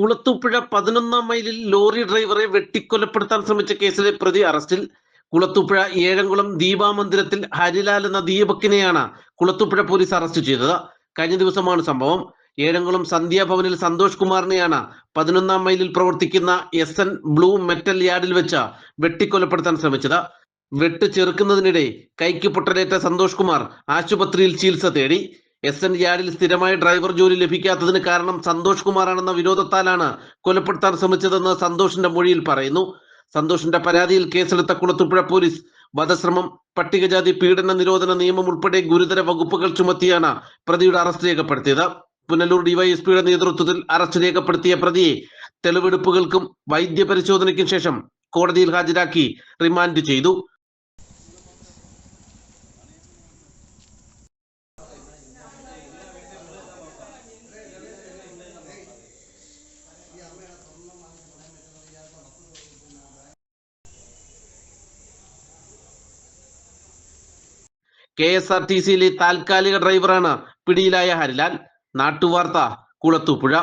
കുളത്തൂപ്പുഴ പതിനൊന്നാം മൈലിൽ ലോറി ഡ്രൈവറെ വെട്ടിക്കൊലപ്പെടുത്താൻ ശ്രമിച്ച കേസിലെ പ്രതി അറസ്റ്റിൽ കുളത്തൂപ്പുഴ ഏഴംകുളം ദീപാമന്ദിരത്തിൽ ഹരിലാൽ എന്ന ദീപക്കിനെയാണ് കുളത്തൂപ്പുഴ പോലീസ് അറസ്റ്റ് ചെയ്തത്. കഴിഞ്ഞ ദിവസമാണ് സംഭവം. ഏഴംകുളം സന്ധ്യാഭവനിൽ സന്തോഷ് കുമാറിനെയാണ് പതിനൊന്നാം മൈലിൽ പ്രവർത്തിക്കുന്ന എസ് എൻ ബ്ലൂ മെറ്റൽ യാർഡിൽ വെച്ച് വെട്ടിക്കൊലപ്പെടുത്താൻ ശ്രമിച്ചത്. വെട്ട് ചെറുക്കുന്നതിനിടെ കൈക്ക് പൊട്ടലേറ്റ സന്തോഷ് കുമാർ ആശുപത്രിയിൽ ചികിത്സ തേടി. എസ് എൻ യാർഡിൽ സ്ഥിരമായി ഡ്രൈവർ ജോലി ലഭിക്കാത്തതിന് കാരണം സന്തോഷ് കുമാറാണെന്ന വിരോധത്താലാണ് കൊലപ്പെടുത്താൻ ശ്രമിച്ചതെന്ന് സന്തോഷിന്റെ മൊഴിയിൽ പറയുന്നു. സന്തോഷിന്റെ പരാതിയിൽ കേസെടുത്ത കുളത്തുപുഴ പോലീസ് വധശ്രമം പട്ടികജാതി പീഡന നിരോധന നിയമം ഉൾപ്പെടെ ഗുരുതര വകുപ്പുകൾ ചുമത്തിയാണ് പ്രതിയുടെ അറസ്റ്റ് രേഖപ്പെടുത്തിയത്. പുനലൂർ ഡിവൈഎസ്പിയുടെ നേതൃത്വത്തിൽ അറസ്റ്റ് രേഖപ്പെടുത്തിയ പ്രതിയെ തെളിവെടുപ്പുകൾക്കും വൈദ്യപരിശോധനയ്ക്കും ശേഷം കോടതിയിൽ ഹാജരാക്കി റിമാൻഡ് ചെയ്തു. കെ എസ് ആർ ടി സിയിലെ താൽക്കാലിക ഡ്രൈവറാണ് പിടിയിലായ ഹരിലാൽ. നാട്ടുവാർത്ത കുളത്തൂപ്പുഴ.